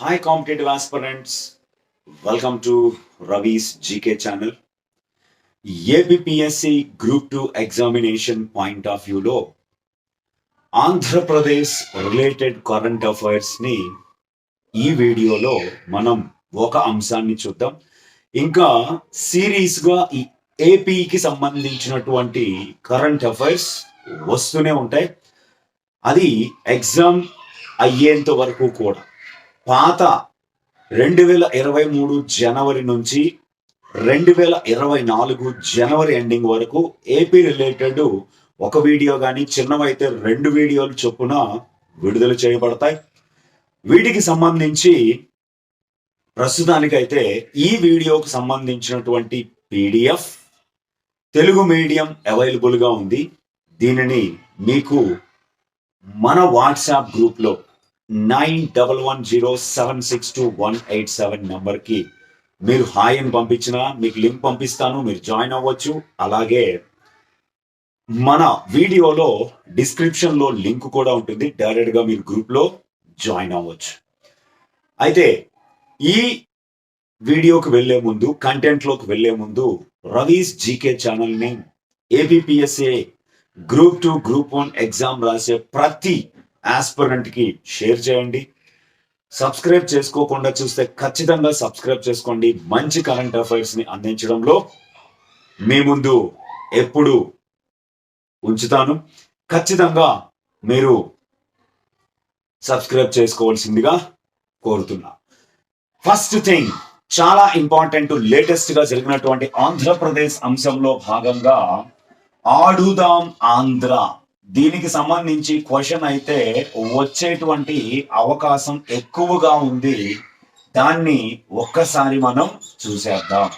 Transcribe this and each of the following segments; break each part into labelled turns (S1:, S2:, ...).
S1: Hi competitive aspirants welcome to Ravi's GK channel APPSC group two examination point of వ్యూలో Andhra Pradesh related current అఫైర్స్ని ఈ వీడియోలో మనం ఒక అంశాన్ని చూద్దాం. ఇంకా సిరీస్గా ఈ ఏపీకి సంబంధించినటువంటి కరెంట్ అఫైర్స్ వస్తూనే ఉంటాయి. అది ఎగ్జామ్ అయ్యేంత వరకు కూడా. పాత రెండు వేల ఇరవై మూడు జనవరి నుంచి రెండు వేల ఇరవై నాలుగు జనవరి ఎండింగ్ వరకు ఏపీ రిలేటెడ్ ఒక వీడియో కానీ చిన్నవైతే రెండు వీడియోలు చొప్పున విడుదల చేయబడతాయి. వీటికి సంబంధించి ప్రస్తుతానికైతే ఈ వీడియోకు సంబంధించినటువంటి పీడిఎఫ్ తెలుగు మీడియం అవైలబుల్గా ఉంది. దీనిని మీకు మన వాట్సాప్ గ్రూప్లో nine double one zero seven six two one eight seven నెంబర్కి మీరు హాయ్ అని పంపించిన మీకు లింక్ పంపిస్తాను మీరు జాయిన్ అవ్వచ్చు. అలాగే మన వీడియోలో డిస్క్రిప్షన్లో లింక్ కూడా ఉంటుంది డైరెక్ట్గా మీరు గ్రూప్లో జాయిన్ అవ్వచ్చు. అయితే ఈ వీడియోకి వెళ్ళే ముందు కంటెంట్లోకి వెళ్ళే ముందు రవీస్ జీకే ఛానల్ని APPSC group two group one exam రాసే ప్రతి ఆస్పరెంట్కి షేర్ చేయండి. సబ్స్క్రైబ్ చేసుకోకుండా చూస్తే ఖచ్చితంగా సబ్స్క్రైబ్ చేసుకోండి. మంచి కరెంట్ అఫైర్స్ని అందించడంలో మీ ముందు ఎప్పుడు ఉంచుతాను. ఖచ్చితంగా మీరు సబ్స్క్రైబ్ చేసుకోవాల్సిందిగా కోరుతున్నా. ఫస్ట్ థింగ్ చాలా ఇంపార్టెంట్ లేటెస్ట్గా జరిగినటువంటి ఆంధ్రప్రదేశ్ అంశంలో భాగంగా ఆడుదాం ఆంధ్ర. దీనికి సంబంధించి క్వశ్చన్ అయితే వచ్చేటువంటి అవకాశం ఎక్కువగా ఉంది. దాన్ని ఒక్కసారి మనం చూసేద్దాం.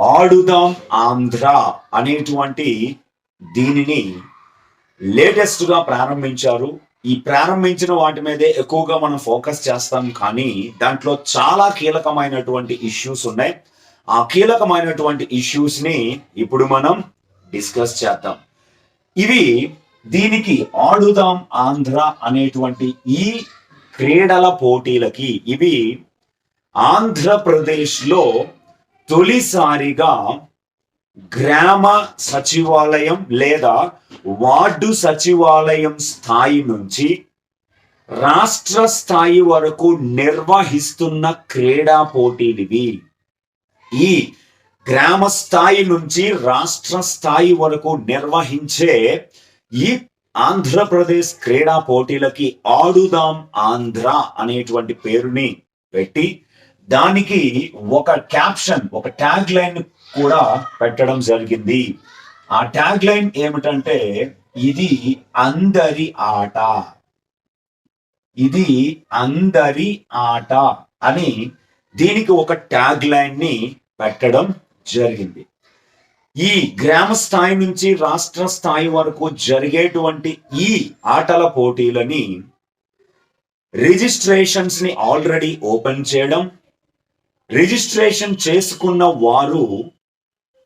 S1: ఆడుదాం ఆంధ్ర అనేటువంటి దీనిని లేటెస్ట్గా ప్రారంభించారు. ఈ ప్రారంభించిన వాటి మీదే ఎక్కువగా మనం ఫోకస్ చేస్తాం. కానీ దాంట్లో చాలా కీలకమైనటువంటి ఇష్యూస్ ఉన్నాయి. ఆ కీలకమైనటువంటి ఇష్యూస్ని ఇప్పుడు మనం డిస్కస్ చేద్దాం. ఇవి దీనికి ఆడుదాం ఆంధ్ర అనేటువంటి ఈ క్రీడల పోటీలకి ఇవి ఆంధ్రప్రదేశ్లో తొలిసారిగా గ్రామ సచివాలయం లేదా వార్డు సచివాలయం స్థాయి నుంచి రాష్ట్ర స్థాయి వరకు నిర్వహిస్తున్న క్రీడా పోటీలివి. ఈ గ్రామ స్థాయి నుంచి రాష్ట్ర స్థాయి వరకు నిర్వహించే ఈ ఆంధ్రప్రదేశ్ క్రీడా పోటీలకి ఆడుదాం ఆంధ్ర అనేటువంటి పేరుని పెట్టి దానికి ఒక క్యాప్షన్ ఒక ట్యాగ్ లైన్ కూడా పెట్టడం జరిగింది. ఆ ట్యాగ్ లైన్ ఏమిటంటే ఇది అందరి ఆట. ఇది అందరి ఆట అని దీనికి ఒక ట్యాగ్ లైన్ని పెట్టడం జరిగింది. ఈ గ్రామ స్థాయి నుంచి రాష్ట్ర స్థాయి వరకు జరిగేటువంటి ఈ ఆటల పోటీలని రిజిస్ట్రేషన్స్ని ఆల్రెడీ ఓపెన్ చేయడం రిజిస్ట్రేషన్ చేసుకున్న వారు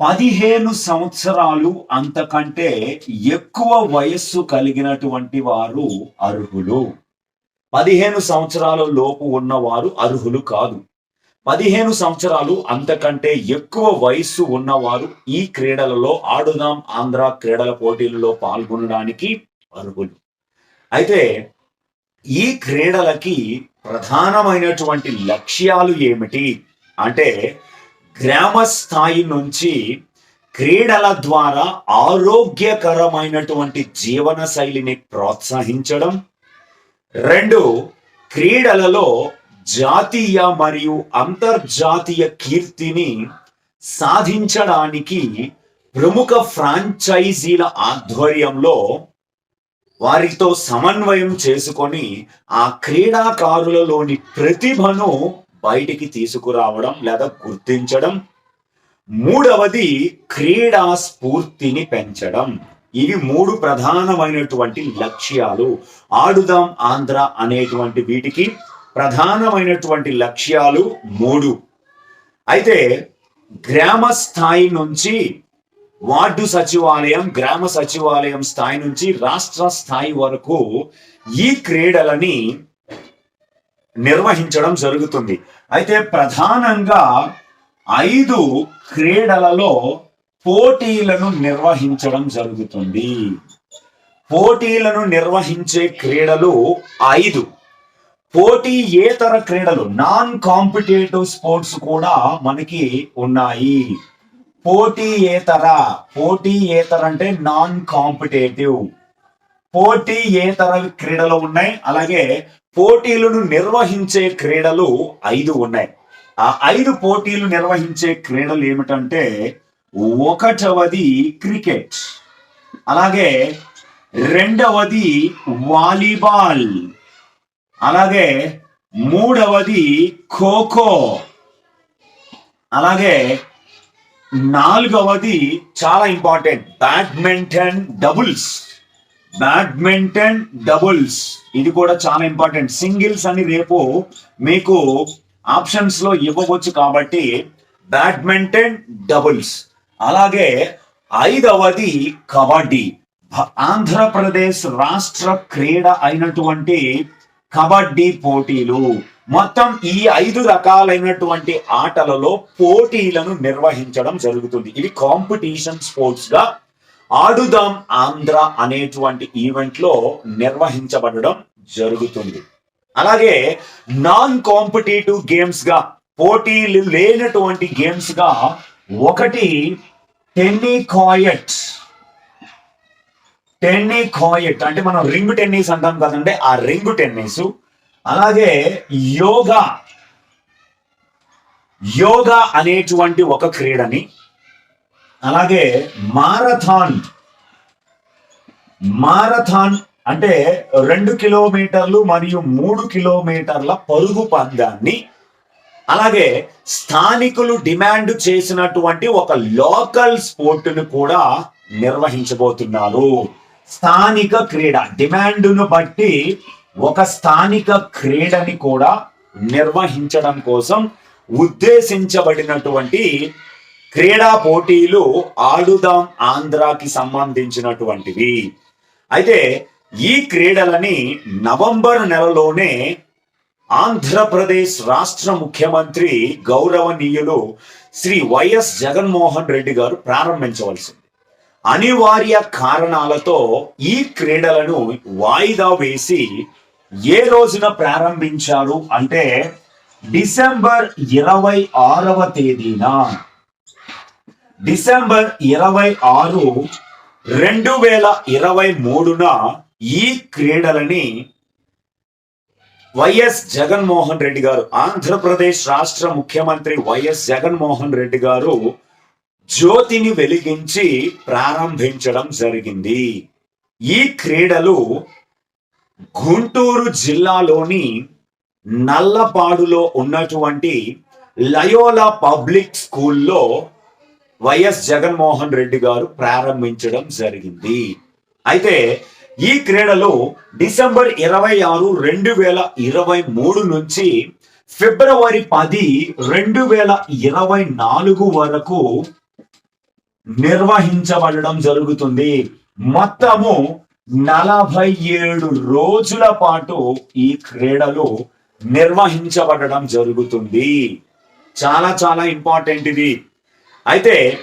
S1: పదిహేను సంవత్సరాలు అంతకంటే ఎక్కువ వయస్సు కలిగినటువంటి వారు అర్హులు. పదిహేను సంవత్సరాల లోపు ఉన్నవారు అర్హులు కాదు. పదిహేను సంవత్సరాలు అంతకంటే ఎక్కువ వయస్సు ఉన్నవారు ఈ క్రీడలలో ఆడుదాం ఆంధ్ర క్రీడల పోటీలలో పాల్గొనడానికి అర్హులు. అయితే ఈ క్రీడలకి ప్రధానమైనటువంటి లక్ష్యాలు ఏమిటి? అంటే గ్రామ స్థాయి నుంచి క్రీడల ద్వారా ఆరోగ్యకరమైనటువంటి జీవన శైలిని ప్రోత్సహించడం. రెండు క్రీడలలో జాతీయ మరియు అంతర్జాతీయ కీర్తిని సాధించడానికి ప్రముఖ ఫ్రాంచైజీల ఆధ్వర్యంలో వారితో సమన్వయం చేసుకొని ఆ క్రీడాకారులలోని ప్రతిభను బయటికి తీసుకురావడం లేదా గుర్తించడం. మూడవది క్రీడా స్ఫూర్తిని పెంచడం. ఇవి మూడు ప్రధానమైనటువంటి లక్ష్యాలు. ఆడుదాం ఆంధ్ర అనేటువంటి వీటికి ప్రధానమైనటువంటి లక్ష్యాలు మూడు. అయితే గ్రామ స్థాయి నుంచి వార్డు సచివాలయం గ్రామ సచివాలయం స్థాయి నుంచి రాష్ట్ర స్థాయి వరకు ఈ క్రీడలని నిర్వహించడం జరుగుతుంది. అయితే ప్రధానంగా ఐదు క్రీడలలో పోటీలను నిర్వహించడం జరుగుతుంది. పోటీలను నిర్వహించే క్రీడలు ఐదు. పోటీయేతర క్రీడలు నాన్ కాంపిటేటివ్ స్పోర్ట్స్ కూడా మనకి ఉన్నాయి. పోటీయేతర పోటీయేతర అంటే నాన్ కాంపిటేటివ్ పోటీయేతర క్రీడలు ఉన్నాయి అలాగే పోటీలను నిర్వహించే క్రీడలు ఐదు ఉన్నాయి. ఆ ఐదు పోటీలు నిర్వహించే క్రీడలు ఏమిటంటే ఒకటవది క్రికెట్ అలాగే రెండవది వాలీబాల్. అలాగే మూడవది ఖోఖో. అలాగే నాలుగవది చాలా important badminton doubles. Badminton doubles ఇది కూడా చాలా ఇంపార్టెంట్. సింగిల్స్ అని రేపు మీకు ఆప్షన్స్లో ఇవ్వవచ్చు కాబట్టి బ్యాడ్మింటన్ డబుల్స్. అలాగే ఐదవది కబడ్డీ. ఆంధ్రప్రదేశ్ రాష్ట్ర క్రీడ అయినటువంటి కబడ్డీ పోటీలు. మొత్తం ఈ ఐదు రకాలైనటువంటి ఆటలలో పోటీలను నిర్వహించడం జరుగుతుంది. ఇవి కాంపిటీషన్ స్పోర్ట్స్గా ఆడుదాం ఆంధ్ర అనేటువంటి ఈవెంట్లో నిర్వహించబడడం జరుగుతుంది. అలాగే నాన్ కాంపిటేటివ్ గేమ్స్గా పోటీలు లేనటువంటి గేమ్స్గా ఒకటి టెన్నీ కాయిట్ అంటే మనం రింగ్ టెన్నిస్ అంటాం కదండి ఆ రింగ్ టెన్నిస్. అలాగే యోగా. యోగా అనేటువంటి ఒక క్రీడని అలాగే మారథాన్. మారథాన్ అంటే రెండు కిలోమీటర్లు మరియు మూడు కిలోమీటర్ల పరుగు పందాన్ని అలాగే స్థానికులు డిమాండ్ చేసినటువంటి ఒక లోకల్ స్పోర్ట్ను కూడా నిర్వహించబోతున్నారు. స్థానిక క్రీడ డిమాండ్ను బట్టి ఒక స్థానిక క్రీడని కూడా నిర్వహించడం కోసం ఉద్దేశించబడినటువంటి క్రీడా పోటీలు ఆడుదాం ఆంధ్రాకి సంబంధించినటువంటివి. అయితే ఈ క్రీడలని నవంబర్ నెలలోనే ఆంధ్రప్రదేశ్ రాష్ట్ర ముఖ్యమంత్రి గౌరవనీయులు శ్రీ వైఎస్ జగన్మోహన్ రెడ్డి గారు ప్రారంభించవలసింది. అనివార్య కారణాలతో ఈ క్రీడలను వాయిదా వేసి ఏ రోజున ప్రారంభించారు అంటే డిసెంబర్ ఇరవై ఆరవ తేదీన. డిసెంబర్ ఇరవై ఆరు రెండు వేల ఇరవై మూడున ఈ క్రీడలని వైఎస్ జగన్మోహన్ రెడ్డి గారు ఆంధ్రప్రదేశ్ రాష్ట్ర ముఖ్యమంత్రి వైఎస్ జగన్మోహన్ రెడ్డి గారు జ్యోతిని వెలిగించి ప్రారంభించడం జరిగింది. ఈ క్రీడలు గుంటూరు జిల్లాలోని నల్లపాడులో ఉన్నటువంటి లయోలా పబ్లిక్ స్కూల్లో వైఎస్ జగన్మోహన్ రెడ్డి గారు ప్రారంభించడం జరిగింది. అయితే ఈ క్రీడలు డిసెంబర్ ఇరవై ఆరు రెండు వేల ఇరవై మూడు నుంచి ఫిబ్రవరి పది రెండు వేల ఇరవై నాలుగు వరకు నిర్వహించబడడం జరుగుతుంది. మొత్తము నలభై ఏడు రోజుల పాటు ఈ క్రీడలు నిర్వహించబడడం జరుగుతుంది. చాలా చాలా ఇంపార్టెంట్ ఇది. అయితే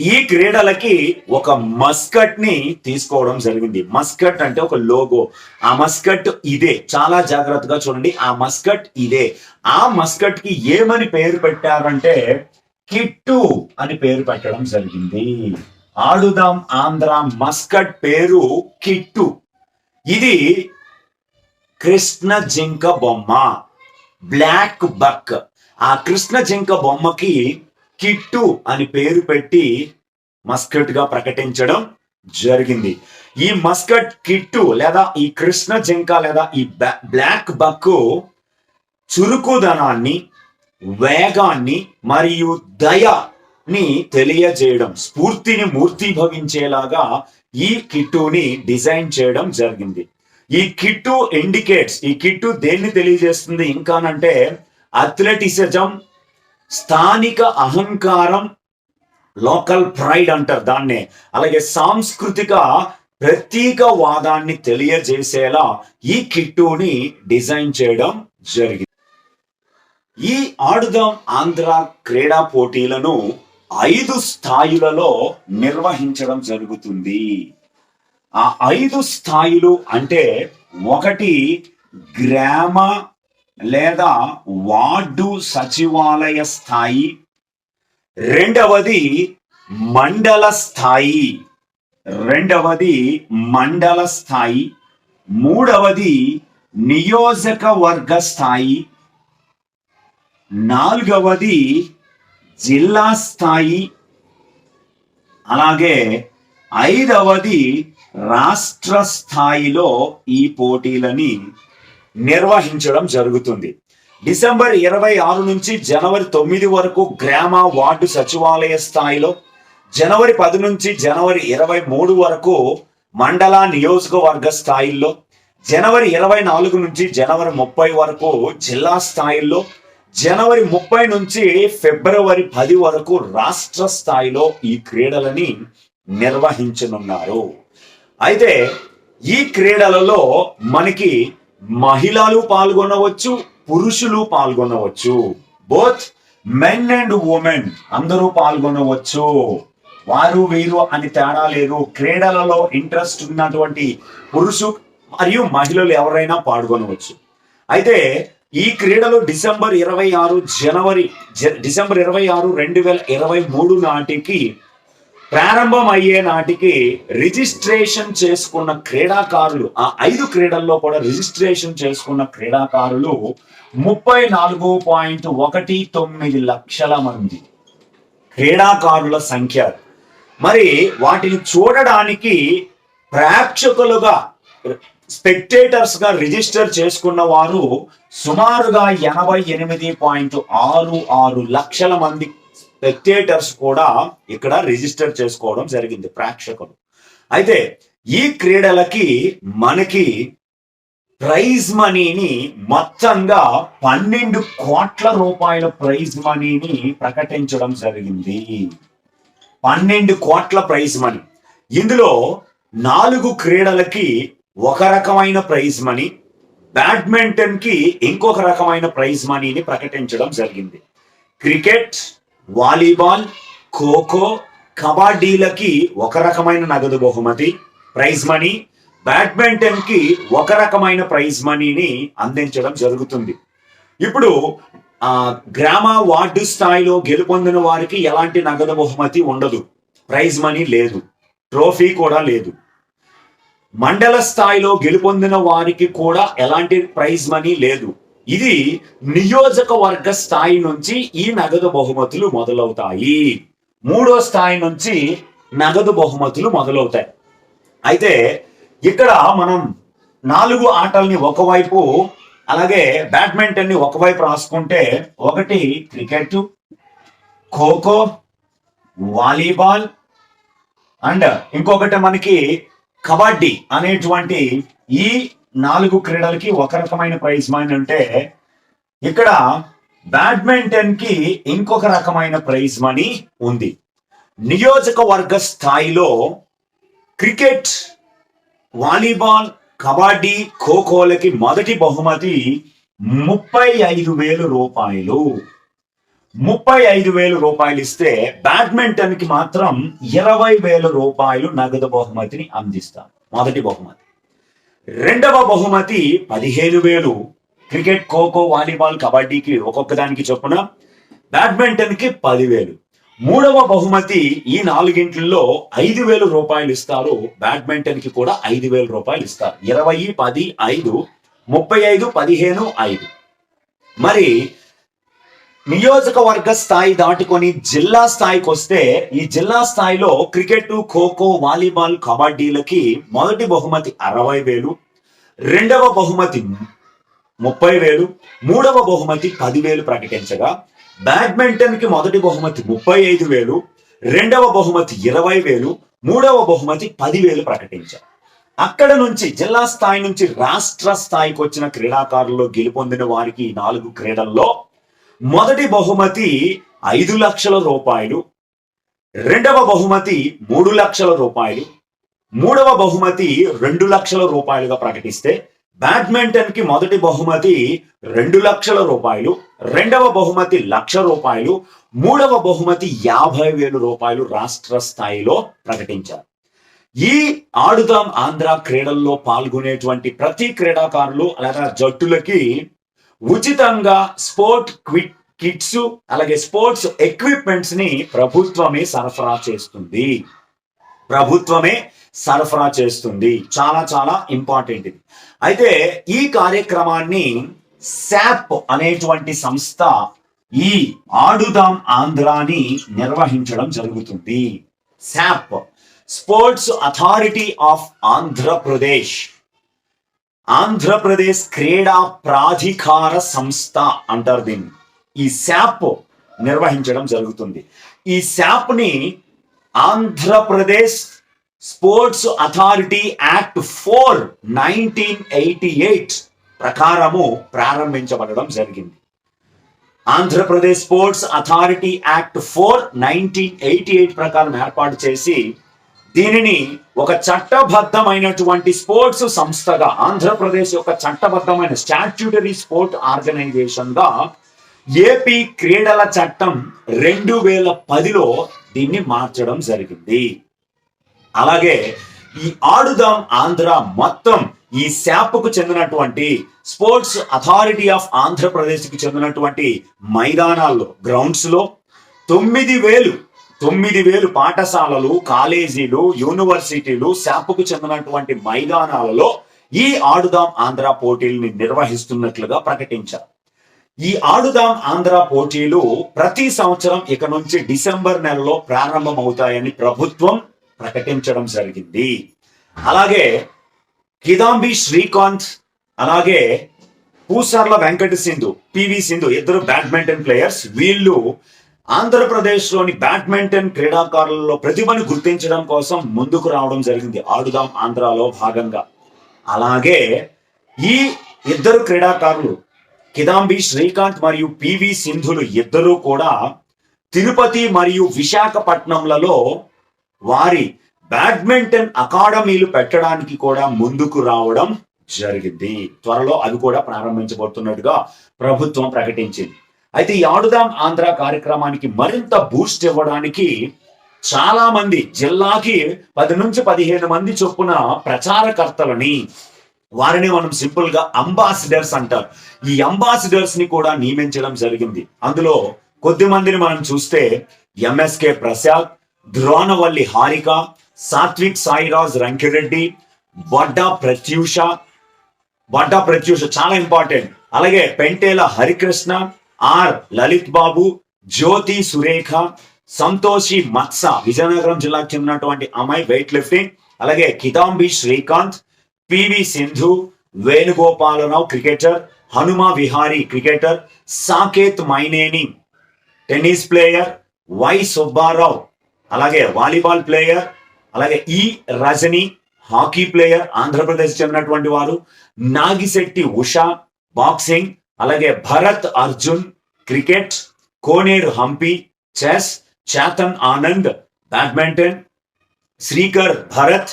S1: ఈ క్రీడలకి ఒక మస్కట్ని తీసుకోవడం జరిగింది. మస్కట్ అంటే ఒక లోగో. ఆ మస్కట్ ఇదే. చాలా జాగ్రత్తగా చూడండి. ఆ మస్కట్ ఇదే. ఆ మస్కట్కి ఏమని పేరు పెట్టారంటే కిట్టు అని పేరు పెట్టడం జరిగింది. ఆడుదాం ఆంధ్ర మస్కట్ పేరు కిట్టు. ఇది కృష్ణ జింక బొమ్మ బ్లాక్ బక్. ఆ కృష్ణ జింక బొమ్మకి కిట్టు అని పేరు పెట్టి మస్కట్గా ప్రకటించడం జరిగింది. ఈ మస్కట్ కిట్టు లేదా ఈ కృష్ణ జింక లేదా ఈ బ్లా- బ్లాక్ బక్ చురుకుదనాన్ని వేగాన్ని మరియు దయని తెలియజేయడం స్ఫూర్తిని మూర్తిభవించేలాగా ఈ కిట్టుని డిజైన్ చేయడం జరిగింది. ఈ కిట్టు ఇండికేట్స్ ఈ కిట్టు దేన్ని తెలియజేస్తుంది? ఇంకానంటే అథ్లెటిసిజం స్థానిక అహంకారం లోకల్ ప్రైడ్ అంటారు దాన్నే. అలాగే సాంస్కృతిక ప్రతీకవాదాన్ని తెలియజేసేలా ఈ కిట్టుని డిజైన్ చేయడం జరిగింది. ఈ ఆడుదాం ఆంధ్ర క్రీడా పోటీలను ఐదు స్థాయిలలో నిర్వహించడం జరుగుతుంది. ఆ ఐదు స్థాయిలు అంటే ఒకటి గ్రామ లేదా వార్డు సచివాలయ స్థాయి రెండవది మండల స్థాయి రెండవది మండల స్థాయి మూడవది నియోజకవర్గ స్థాయి నాలుగవది జిల్లా స్థాయి. అలాగే ఐదవది రాష్ట్ర స్థాయిలో ఈ పోటీలని నిర్వహించడం జరుగుతుంది. డిసెంబర్ ఇరవై ఆరు నుంచి జనవరి తొమ్మిది వరకు గ్రామ వార్డు సచివాలయ స్థాయిలో జనవరి పది నుంచి జనవరి ఇరవై మూడు వరకు మండల నియోజకవర్గ స్థాయిల్లో జనవరి ఇరవై నాలుగు నుంచి జనవరి ముప్పై వరకు జిల్లా స్థాయిల్లో జనవరి ముప్పై నుంచి ఫిబ్రవరి పది వరకు రాష్ట్ర స్థాయిలో ఈ క్రీడలని నిర్వహించనున్నారు. అయితే ఈ క్రీడలలో మనకి మహిళలు పాల్గొనవచ్చు పురుషులు పాల్గొనవచ్చు. బోత్ మెన్ అండ్ ఉమెన్ అందరూ పాల్గొనవచ్చు. వారు వీరు అని తేడా లేదు. క్రీడలలో ఇంట్రెస్ట్ ఉన్నటువంటి పురుషు మరియు మహిళలు ఎవరైనా పాల్గొనవచ్చు. అయితే ఈ క్రీడలు డిసెంబర్ ఇరవై ఆరు జనవరి డిసెంబర్ ఇరవై ఆరు రెండు వేల ఇరవై మూడు నాటికి ప్రారంభం అయ్యే నాటికి రిజిస్ట్రేషన్ చేసుకున్న క్రీడాకారులు ఆ ఐదు క్రీడల్లో కూడా రిజిస్ట్రేషన్ చేసుకున్న క్రీడాకారులు ముప్పై నాలుగు పాయింట్ ఒకటి తొమ్మిది లక్షల మంది క్రీడాకారుల సంఖ్య. మరి వాటిని చూడడానికి ప్రేక్షకులుగా స్పెక్టేటర్స్గా రిజిస్టర్ చేసుకున్న వారు సుమారుగా ఎనభై ఎనిమిది పాయింట్ ఆరు ఆరు లక్షల మంది స్పెక్టేటర్స్ కూడా ఇక్కడ రిజిస్టర్ చేసుకోవడం జరిగింది ప్రేక్షకులు. అయితే ఈ క్రీడలకి మనకి ప్రైజ్ మనీని మొత్తంగా పన్నెండు కోట్ల రూపాయల ప్రైజ్ మనీని ప్రకటించడం జరిగింది. పన్నెండు కోట్ల ప్రైజ్ మనీ ఇందులో నాలుగు క్రీడలకి ఒక రకమైన ప్రైజ్ మనీ బ్యాడ్మింటన్కి ఇంకొక రకమైన ప్రైజ్ మనీని ప్రకటించడం జరిగింది. క్రికెట్ వాలీబాల్ ఖోఖో కబడ్డీలకి ఒక రకమైన నగదు బహుమతి ప్రైజ్ మనీ బ్యాడ్మింటన్కి ఒక రకమైన ప్రైజ్ మనీని అందించడం జరుగుతుంది. ఇప్పుడు గ్రామ వార్డు స్థాయిలో గెలుపొందిన వారికి ఎలాంటి నగదు బహుమతి ఉండదు. ప్రైజ్ మనీ లేదు. ట్రోఫీ కూడా లేదు. మండల స్థాయిలో గెలుపొందిన వారికి కూడా ఎలాంటి ప్రైజ్ మనీ లేదు. ఇది నియోజకవర్గ స్థాయి నుంచి ఈ నగదు బహుమతులు మొదలవుతాయి. మూడో స్థాయి నుంచి నగదు బహుమతులు మొదలవుతాయి. అయితే ఇక్కడ మనం నాలుగు ఆటల్ని ఒకవైపు అలాగే బ్యాడ్మింటన్ని ఒకవైపు రాసుకుంటే ఒకటి క్రికెట్ ఖోఖో వాలీబాల్ అండ్ ఇంకొకటి మనకి కబడ్డీ అనేటువంటి ఈ నాలుగు క్రీడలకి ఒక రకమైన ప్రైజ్ మనీ అంటే ఇక్కడ బ్యాడ్మింటన్కి ఇంకొక రకమైన ప్రైజ్ మనీ ఉంది. నియోజకవర్గ స్థాయిలో క్రికెట్ వాలీబాల్ కబడ్డీ ఖోఖోలకి మొదటి బహుమతి ముప్పై ఐదు వేలు రూపాయలు. ముప్పై ఐదు వేలు రూపాయలు ఇస్తే బ్యాడ్మింటన్కి మాత్రం ఇరవై వేల రూపాయలు నగదు బహుమతిని అందిస్తారు మొదటి బహుమతి. రెండవ బహుమతి పదిహేను వేలు. క్రికెట్ ఖోఖో వాలీబాల్ కబడ్డీకి ఒక్కొక్క దానికి చొప్పున బ్యాడ్మింటన్కి పదివేలు. మూడవ బహుమతి ఈ నాలుగింట్లో ఐదు వేలు రూపాయలు ఇస్తారు బ్యాడ్మింటన్కి కూడా ఐదు వేల రూపాయలు ఇస్తారు ఇరవై పది ఐదు ముప్పై ఐదు పదిహేను ఐదు. మరి నియోజకవర్గ స్థాయి దాటుకొని జిల్లా స్థాయికి వస్తే ఈ జిల్లా స్థాయిలో క్రికెట్ ఖోఖో వాలీబాల్ కబడ్డీలకి మొదటి బహుమతి అరవై వేలు రెండవ బహుమతి ముప్పై వేలు మూడవ బహుమతి పదివేలు ప్రకటించగా బ్యాడ్మింటన్కి మొదటి బహుమతి ముప్పై ఐదు వేలు రెండవ బహుమతి ఇరవై వేలు మూడవ బహుమతి పదివేలు ప్రకటించారు అక్కడ నుంచి జిల్లా స్థాయి నుంచి రాష్ట్ర స్థాయికి వచ్చిన క్రీడాకారుల్లో గెలుపొందిన వారికి ఈ నాలుగు క్రీడల్లో మొదటి బహుమతి ఐదు లక్షల రూపాయలు రెండవ బహుమతి మూడు లక్షల రూపాయలు మూడవ బహుమతి రెండు లక్షల రూపాయలుగా ప్రకటిస్తే బ్యాడ్మింటన్కి మొదటి బహుమతి రెండు లక్షల రూపాయలు రెండవ బహుమతి లక్ష రూపాయలు మూడవ బహుమతి యాభై వేలు రూపాయలు రాష్ట్ర స్థాయిలో ప్రకటించారు. ఈ ఆడుదాం ఆంధ్ర క్రీడల్లో పాల్గొనేటువంటి ప్రతి క్రీడాకారులు అలాగే జట్టులకి ఉచితంగా స్పోర్ట్ క్విట్ కిట్స్ అలాగే స్పోర్ట్స్ ఎక్విప్మెంట్స్ని ప్రభుత్వమే సరఫరా చేస్తుంది. ప్రభుత్వమే సరఫరా చేస్తుంది. చాలా చాలా ఇంపార్టెంట్ ఇది. అయితే ఈ కార్యక్రమాన్ని శాప్ అనేటువంటి సంస్థ ఈ ఆడుదాం ఆంధ్రాని నిర్వహించడం జరుగుతుంది. SAAP sports authority of Andhra Pradesh. Andhra Pradesh క్రీడా ప్రాధికార సంస్థ అంటారు దీన్ని. ఈ శాప్ నిర్వహించడం జరుగుతుంది. ఈ శాప్ని Andhra Pradesh sports authority act four nineteen eighty eight ప్రకారము ప్రారంభించబడడం జరిగింది. Andhra Pradesh sports authority act four nineteen eighty eight ప్రకారం ఏర్పాటు చేసి దీనిని ఒక చట్టబద్ధమైనటువంటి స్పోర్ట్స్ సంస్థగా ఆంధ్రప్రదేశ్ యొక్క చట్టబద్ధమైన స్టాట్యూటరీ స్పోర్ట్ ఆర్గనైజేషన్గా ఏపీ క్రీడల చట్టం రెండు వేల పదిలో దీన్ని మార్చడం జరిగింది. అలాగే ఈ ఆడుదాం ఆంధ్ర మొత్తం ఈ శాప్కు చెందినటువంటి స్పోర్ట్స్ అథారిటీ ఆఫ్ ఆంధ్రప్రదేశ్కి చెందినటువంటి మైదానాల్లో గ్రౌండ్స్లో తొమ్మిది వేలు తొమ్మిది వేలు పాఠశాలలు కాలేజీలు యూనివర్సిటీలు శాంపుకు చెందినటువంటి మైదానాలలో ఈ ఆడుదాం ఆంధ్ర పోటీల్ని నిర్వహిస్తున్నట్లుగా ప్రకటించారు. ఈ ఆడుదాం ఆంధ్ర పోటీలు ప్రతి సంవత్సరం ఇక నుంచి డిసెంబర్ నెలలో ప్రారంభమవుతాయని ప్రభుత్వం ప్రకటించడం జరిగింది. అలాగే కిదాంబి శ్రీకాంత్ అలాగే పూసార్ల వెంకట సింధు పివి సింధు ఇద్దరు బ్యాడ్మింటన్ ప్లేయర్స్ వీళ్ళు ఆంధ్రప్రదేశ్లోని బ్యాడ్మింటన్ క్రీడాకారులలో ప్రతిభను గుర్తించడం కోసం ముందుకు రావడం జరిగింది. ఆడుదాం ఆంధ్రాలో భాగంగా. అలాగే ఈ ఇద్దరు క్రీడాకారులు కిదాంబి శ్రీకాంత్ మరియు పివి సింధులు ఇద్దరూ కూడా తిరుపతి మరియు విశాఖపట్నంలలో వారి బ్యాడ్మింటన్ అకాడమీలు పెట్టడానికి కూడా ముందుకు రావడం జరిగింది. త్వరలో అవి కూడా ప్రారంభించబోతున్నట్టుగా ప్రభుత్వం ప్రకటించింది. అయితే ఈ ఆడుదాం ఆంధ్ర కార్యక్రమానికి మరింత బూస్ట్ ఇవ్వడానికి చాలా మంది జిల్లాకి పది నుంచి పదిహేను మంది చొప్పున ప్రచారకర్తలని వారిని మనం సింపుల్గా అంబాసిడర్స్ అంటారు. ఈ అంబాసిడర్స్ని కూడా నియమించడం జరిగింది. అందులో కొద్ది మందిని మనం చూస్తే ఎంఎస్కే ప్రసాద్ ద్రోణవల్లి హారిక సాత్విక్ సాయిరాజ్ రంకిరెడ్డి వడ్డా ప్రత్యూష వడ్డా ప్రత్యూష చాలా ఇంపార్టెంట్. అలాగే పెంటేల హరికృష్ణ ఆర్ లలిత్ బాబు జ్యోతి సురేఖ సంతోషి మత్స విజయనగరం జిల్లాకు చెందినటువంటి అమ్మాయి వెయిట్ లిఫ్టింగ్ అలాగే Kidambi Srikanth PV Sindhu Venugopal Rao cricketer Hanuma Vihari cricketer Saketh Myneni tennis player Y Subbarao అలాగే వాలీబాల్ ప్లేయర్ అలాగే ఈ రజని హాకీ ప్లేయర్ ఆంధ్రప్రదేశ్ చెందినటువంటి వారు నాగిశెట్టి ఉషా బాక్సింగ్ అలాగే Bharat Arjun cricket Koneru Humpy chess Chetan Anand badminton Srikar Bharat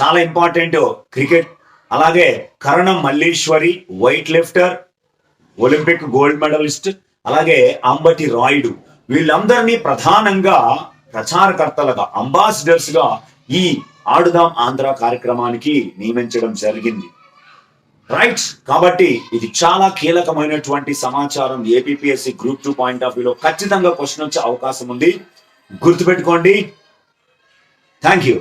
S1: చాలా important cricket. అలాగే Karnam Malleswari weight lifter Olympic gold medalist అలాగే అంబటి రాయుడు. వీళ్ళందరినీ ప్రధానంగా ప్రచారకర్తలుగా అంబాసిడర్స్గా ఈ ఆడుదాం ఆంధ్ర కార్యక్రమానికి నియమించడం జరిగింది. రైట్ కాబట్టి ఇది చాలా కీలకమైనటువంటి సమాచారం APSC group two point of వ్యూలో ఖచ్చితంగా క్వశ్చన్ వచ్చే అవకాశం ఉంది. గుర్తుపెట్టుకోండి. Thank you